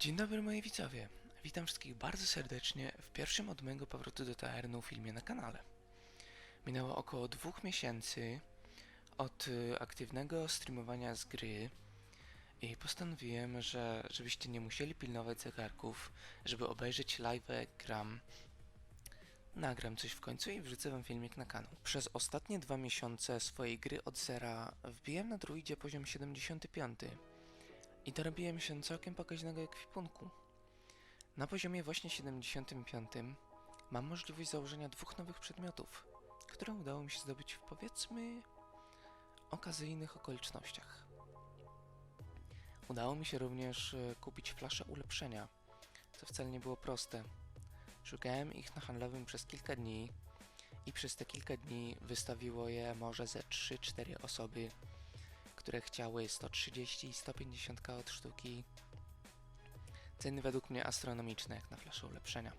Dzień dobry moi widzowie. Witam wszystkich bardzo serdecznie w pierwszym od mojego powrotu do Taernu filmie na kanale. Minęło około dwóch miesięcy od y, aktywnego streamowania z gry i postanowiłem, że żebyście nie musieli pilnować zegarków, żeby obejrzeć live gram, nagram coś w końcu i wrzucę wam filmik na kanał. Przez ostatnie dwa miesiące swojej gry od zera wbiłem na druidzie poziom 75 i dorobiłem się całkiem pokaźnego ekwipunku. Na poziomie właśnie 75 mam możliwość założenia dwóch nowych przedmiotów, które udało mi się zdobyć w powiedzmy okazyjnych okolicznościach. Udało mi się również e, kupić flaszę ulepszenia, co wcale nie było proste. Szukałem ich na handlowym przez kilka dni i przez te kilka dni wystawiło je może ze 3-4 osoby, które chciały 130 i 150 k od sztuki. Ceny według mnie astronomiczne jak na flaszę ulepszenia.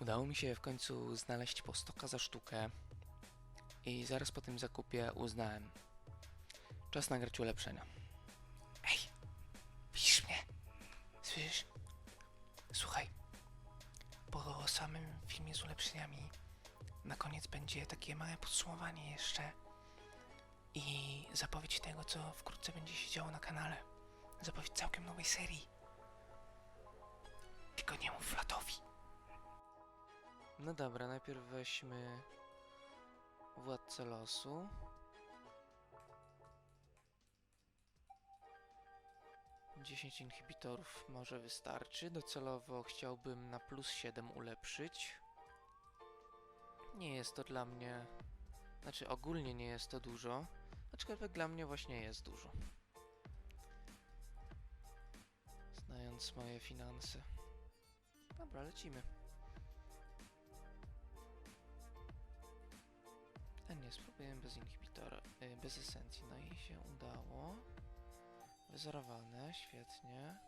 Udało mi się w końcu znaleźć po 100 k za sztukę i zaraz po tym zakupie uznałem. Czas nagrać ulepszenia. Ej, widzisz mnie? Słyszysz? Słuchaj, po samym filmie z ulepszeniami na koniec będzie takie małe podsumowanie jeszcze zapowiedź tego, co wkrótce będzie się działo na kanale. Zapowiedź całkiem nowej serii. Tylko nie mów Flatowi. No dobra, najpierw weźmy Władcę Losu. Dziesięć inhibitorów może wystarczy. Docelowo chciałbym na plus 7 ulepszyć. Nie jest to dla mnie... Znaczy ogólnie nie jest to dużo. Aczkolwiek dla mnie właśnie jest dużo. Znając moje finanse. Dobra, lecimy. A nie, spróbujemy bez inhibitora, y, bez esencji. No i się udało. Wyzerowane, świetnie.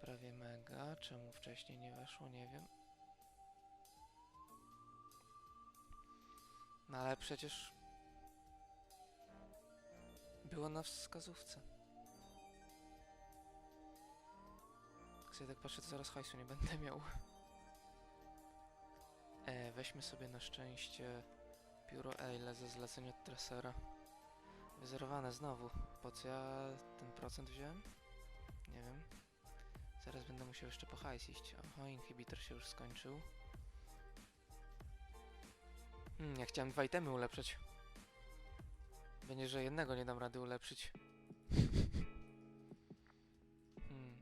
Prawie mega. Czemu wcześniej nie weszło, nie wiem. No ale przecież było na wskazówce. Jak sobie tak patrzę, to zaraz hajsu nie będę miał. E, weźmy sobie na szczęście pióro Eile ze zlecenia od Tracera. Wyzerowane znowu. Po co ja ten procent wziąłem? Nie wiem. Zaraz będę musiał jeszcze po hajs iść. Oho, inhibitor się już skończył. Hmm, ja chciałem dwa itemy ulepszyć. Będzie, że jednego nie dam rady ulepszyć. Hmm.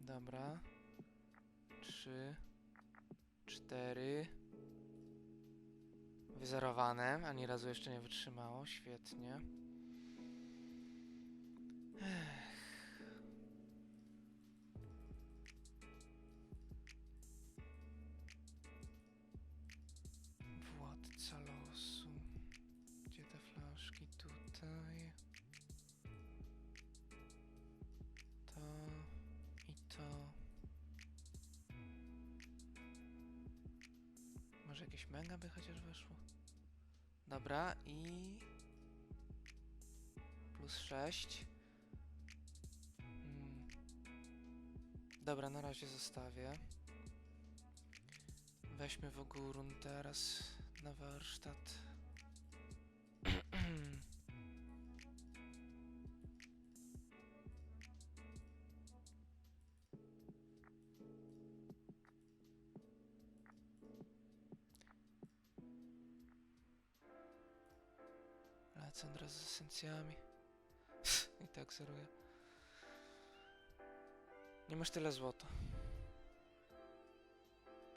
Dobra. Trzy. Cztery. Wyzerowane. Ani razu jeszcze nie wytrzymało. Świetnie. Ech. Mega by chociaż weszło? Dobra i... Plus 6. Mm. Dobra, na razie zostawię. Weźmy w ogórun teraz na warsztat. Od razu z esencjami. I tak zeruję. Nie masz tyle złota.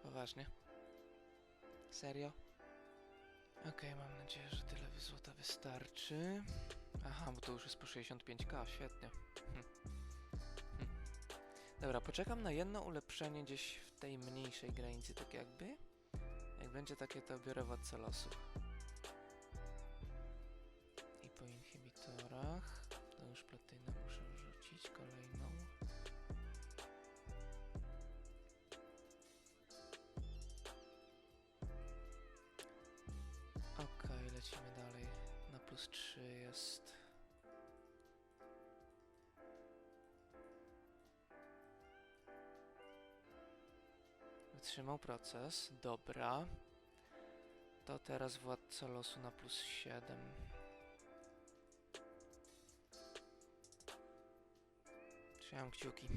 Poważnie. Serio? Okej, mam nadzieję, że tyle złota wystarczy. Aha, bo to już jest po 65k, świetnie. Hm. Hm. Dobra, poczekam na jedno ulepszenie gdzieś w tej mniejszej granicy, tak jakby. Jak będzie takie, to biorę władcę losu. Inhibitorach. To już platynę muszę wrzucić, kolejną. Okej, lecimy dalej na plus 3 jest. Wytrzymał proces, dobra. To teraz władca losu na plus 7. Trzymam kciuki.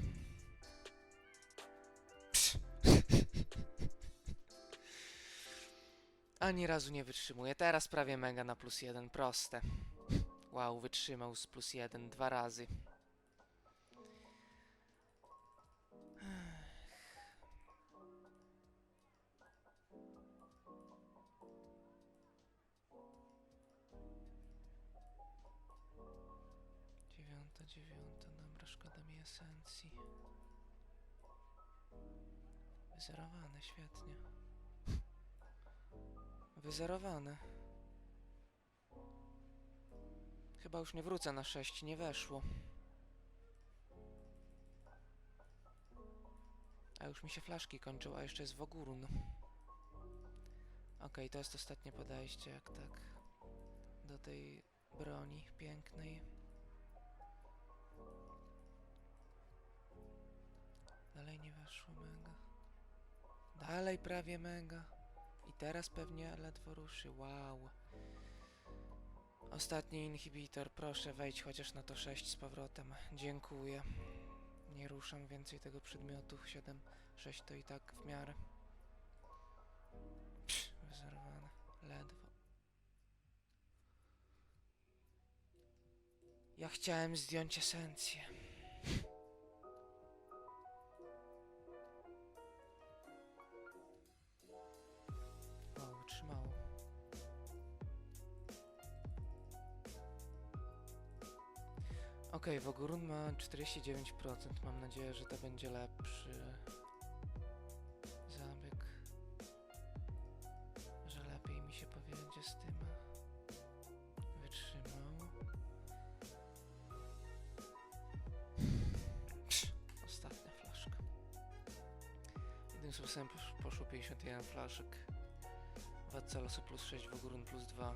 Ani razu nie wytrzymuje. Teraz prawie mega na plus 1. Proste. Wow, wytrzymał z plus 1 dwa razy. Dziewiąta. Dobra, szkoda mi esencji. Wyzerowane, świetnie. Wyzerowane. Chyba już nie wrócę na 6, nie weszło. A już mi się flaszki kończą, a jeszcze jest Wogurun. Okej, to jest ostatnie podejście, jak tak do tej broni pięknej. Dalej nie weszło mega. Dalej prawie mega. I teraz pewnie ledwo ruszy. Wow. Ostatni inhibitor. Proszę wejdź chociaż na to 6 z powrotem. Dziękuję. Nie ruszam więcej tego przedmiotu. 7, 6 to i tak w miarę. Psz, wyzerowane. Ledwo. Ja chciałem zdjąć esencję. 49%. Mam nadzieję, że to będzie lepszy zabieg. Że lepiej mi się powiedzie z tym. Wytrzymał. Ostatnia flaszka. Jednym posz- poszło 51 flaszek. Władca losu plus 6, Wogurun plus 2.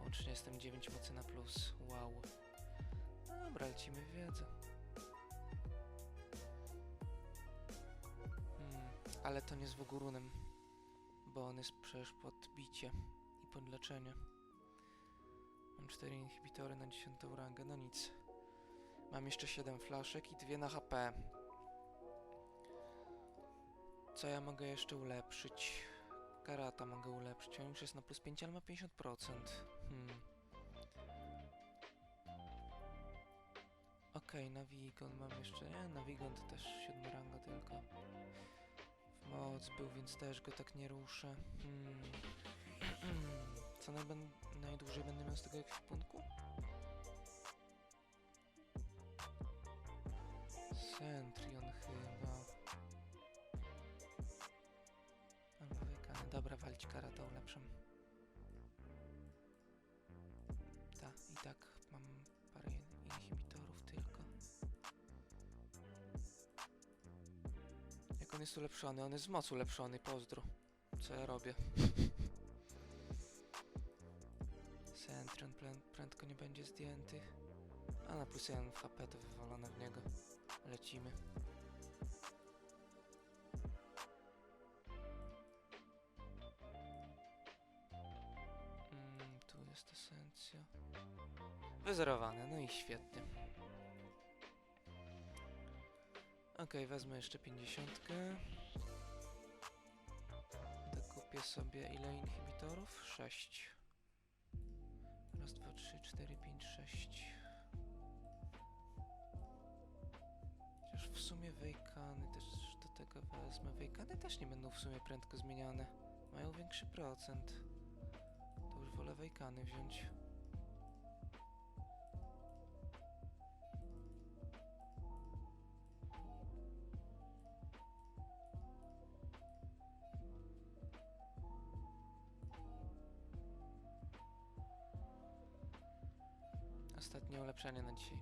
Łącznie jestem 9 mocy na plus. Wow. No Dobra, lecimy w wiedzę. Hmm, ale to nie z Wogurunem, bo on jest przecież pod bicie i pod leczenie. Mam 4 inhibitory na 10 rangę, no nic. Mam jeszcze 7 flaszek i 2 na HP. Co ja mogę jeszcze ulepszyć? Karata mogę ulepszyć. On już jest na plus 5, ale ma 50%. Hmm. Okej, Navigon mam jeszcze. Nie, Navigon to też 7 ranga tylko. W moc był, więc też go tak nie ruszę. Hmm. Co najbę- najdłużej będę miał z tego ekwipunku? Centrion chyba. Wykany. Dobra, walić karata ulepszam. On jest ulepszony? On jest z mocy ulepszony, pozdro. Co ja robię? Centrion prę- prędko nie będzie zdjęty. A na plus 1 w HP to wywalone w niego. Lecimy. Mm, tu jest esencja. Wyzerowane, no i świetnie. Okej, wezmę jeszcze 50. Dokupię sobie ile inhibitorów? 6. Raz, dwa, trzy, cztery, pięć, sześć. Chociaż w sumie wejkany też do tego wezmę. Wejkany też nie będą w sumie prędko zmieniane. Mają większy procent. To już wolę wejkany wziąć. Ostatnie ulepszenie na dzisiaj.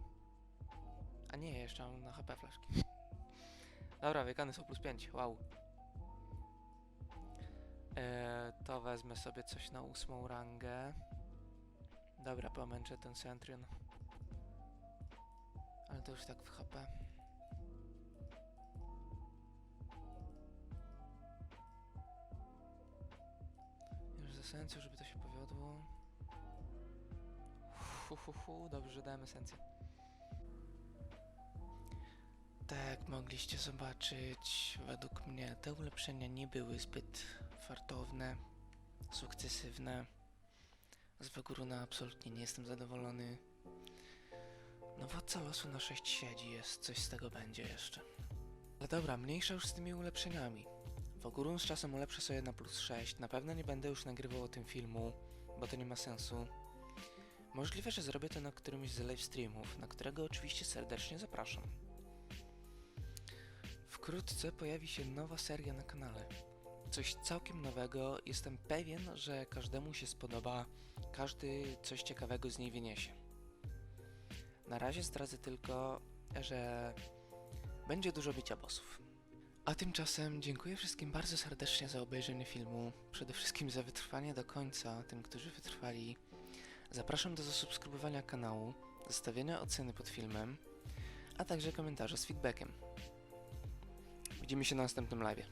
A nie, jeszcze mam na HP flaszki. Dobra, wejkany są plus 5. Wow. Eee, to wezmę sobie coś na ósmą rangę. Dobra, pomęczę ten Centrion. Ale to już tak w HP. Już z esencją, żeby to się powiodło. Hu, hu, hu, dobrze, dałem esencję. Tak mogliście zobaczyć, według mnie te ulepszenia nie były zbyt fartowne, sukcesywne. Z Weguruna absolutnie nie jestem zadowolony. No władca losu na 6 siedzi jest, coś z tego będzie jeszcze. Ale dobra, mniejsza już z tymi ulepszeniami. Wogurun z czasem ulepszę sobie na plus 6. Na pewno nie będę już nagrywał o tym filmu, bo to nie ma sensu. Możliwe, że zrobię to na którymś z live streamów, na którego oczywiście serdecznie zapraszam. Wkrótce pojawi się nowa seria na kanale. Coś całkiem nowego, jestem pewien, że każdemu się spodoba, każdy coś ciekawego z niej wyniesie. Na razie zdradzę tylko, że będzie dużo bicia bossów. A tymczasem dziękuję wszystkim bardzo serdecznie za obejrzenie filmu, przede wszystkim za wytrwanie do końca, tym, którzy wytrwali. Zapraszam do zasubskrybowania kanału, zostawienia oceny pod filmem, a także komentarza z feedbackiem. Widzimy się na następnym live.